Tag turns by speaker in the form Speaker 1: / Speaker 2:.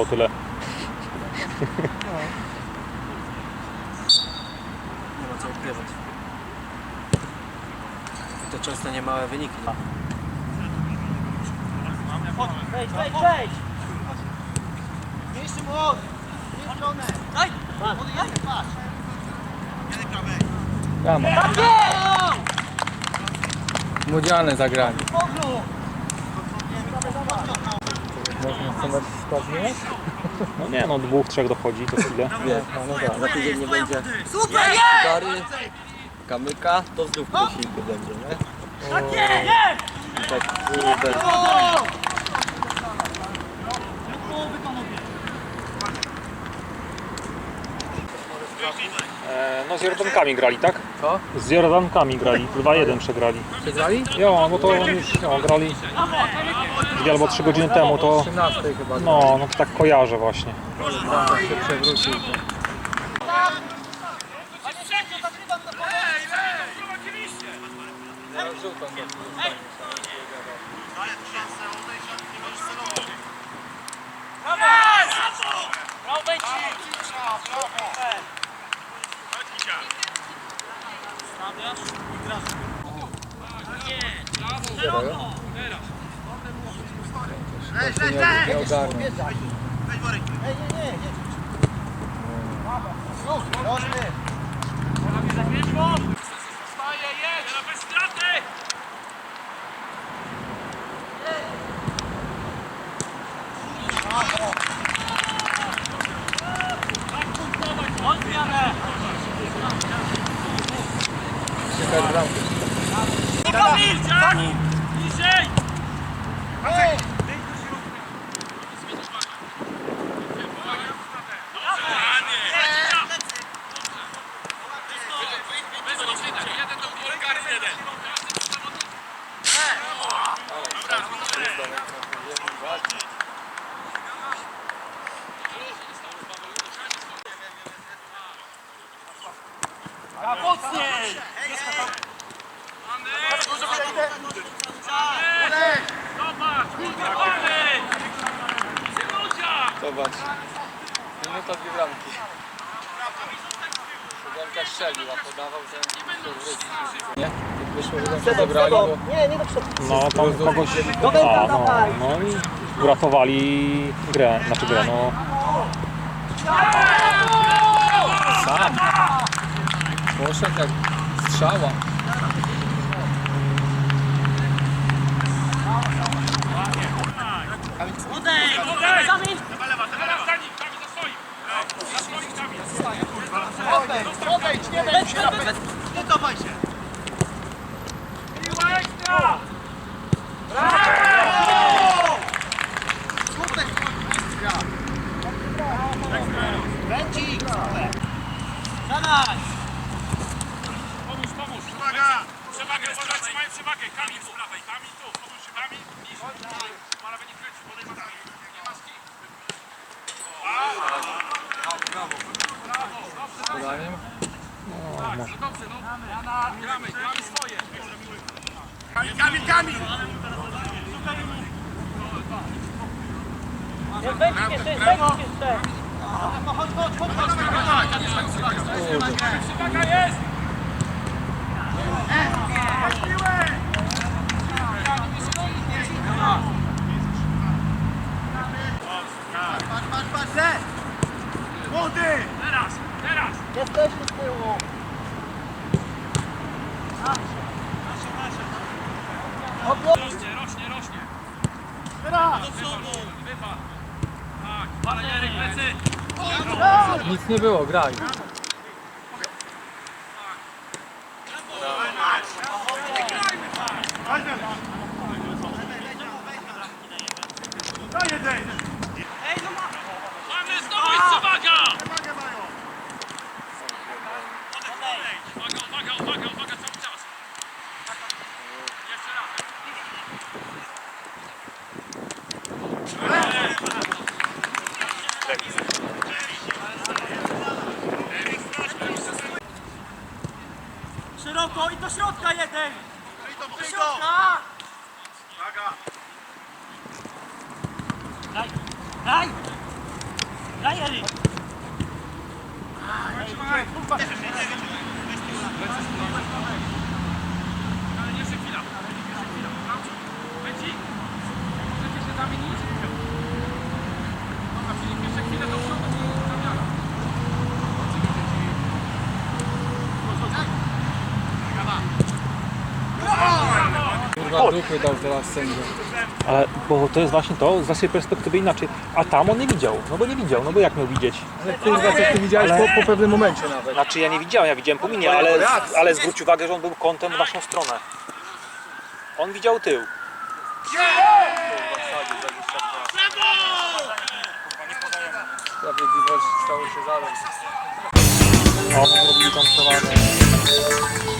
Speaker 1: Mało tyle.
Speaker 2: Nie ma co ukrywać. I to często niemałe wyniki.
Speaker 3: Wejdź, wejdź, wejdź! Mniejszy młot! Nie stronę! Daj! Jest, patrz!
Speaker 4: Młodziane zagrali.
Speaker 3: Powrót!
Speaker 1: No nie no, dwóch, trzech dochodzi to chwilę.
Speaker 4: Wie, no, no tak.
Speaker 2: Za tydzień nie będzie
Speaker 3: Super!
Speaker 2: Gary, kamyka, to znów prosiłby będzie, nie?
Speaker 3: Tak
Speaker 2: tak kurde.
Speaker 1: No z Jordankami grali, tak?
Speaker 4: Co?
Speaker 1: Z Jordankami grali, 2-1 przegrali.
Speaker 4: Przegrali?
Speaker 1: Jo, no to oni już no, grali dwie albo trzy godziny temu, to
Speaker 4: 13 chyba.
Speaker 1: no, no to tak kojarzę właśnie.
Speaker 4: Bramka się przewrócił. Nie ogarnął. Czekaj bramkę.
Speaker 3: Kamil, za nim! Niżej! A mocniej!
Speaker 4: Zobacz. Minuta dwie bramki. Bramka strzelił, a podawał, wróci. Nie? Wyszło, że zabrali, bo
Speaker 3: Nie, nie do przodu.
Speaker 1: No tam kogoś... A, no, no i uratowali grę, znaczy grę, no.
Speaker 4: sam. Poszedł jak strzała.
Speaker 3: Odejdź! Odejdź! Nie będzie się napędzać. Nie cofaj się. Bęcik! Zadaj!
Speaker 5: Pomóż, Przewagę, uważajcie, mają przewagę. Kamil z prawej, Kamil tu. Pomóż się, Kamil. Malawy nie kręci, podaj Nie ma z kim.
Speaker 4: Podaniem.
Speaker 5: Tak, no dobrze, no. Gramy, gramy swoje. Kamil, Kamil, Kamil!
Speaker 3: Jest Bęcik jeszcze! No chodź, chodź, chodź, chodź!
Speaker 5: Przewaga jest!
Speaker 3: Patrz, patrz, patrz, ze!
Speaker 5: Młody! Teraz, teraz!
Speaker 3: Jesteśmy z tyłu!
Speaker 5: Rośnie, rośnie, rośnie.
Speaker 3: Teraz!
Speaker 5: Do przodu! Wypad. Tak, barajerek, plecy.
Speaker 4: Nic nie było, graj.
Speaker 5: Mamy znowu
Speaker 4: Amen. Dupy dał teraz sędzia.
Speaker 1: Ale bo to jest właśnie to, z naszej perspektywy inaczej. A tam on nie widział, no bo nie widział, no bo jak miał widzieć?
Speaker 4: Ale kurwa coś ty widziałeś po, po pewnym momencie nawet.
Speaker 1: Znaczy ja nie widziałem, ja widziałem po minie, ale, ale zwróć uwagę, że on był kątem w naszą stronę. On widział tył.
Speaker 4: Sprawiedliwość stało się zaraz.
Speaker 1: O, robili tam przewadę.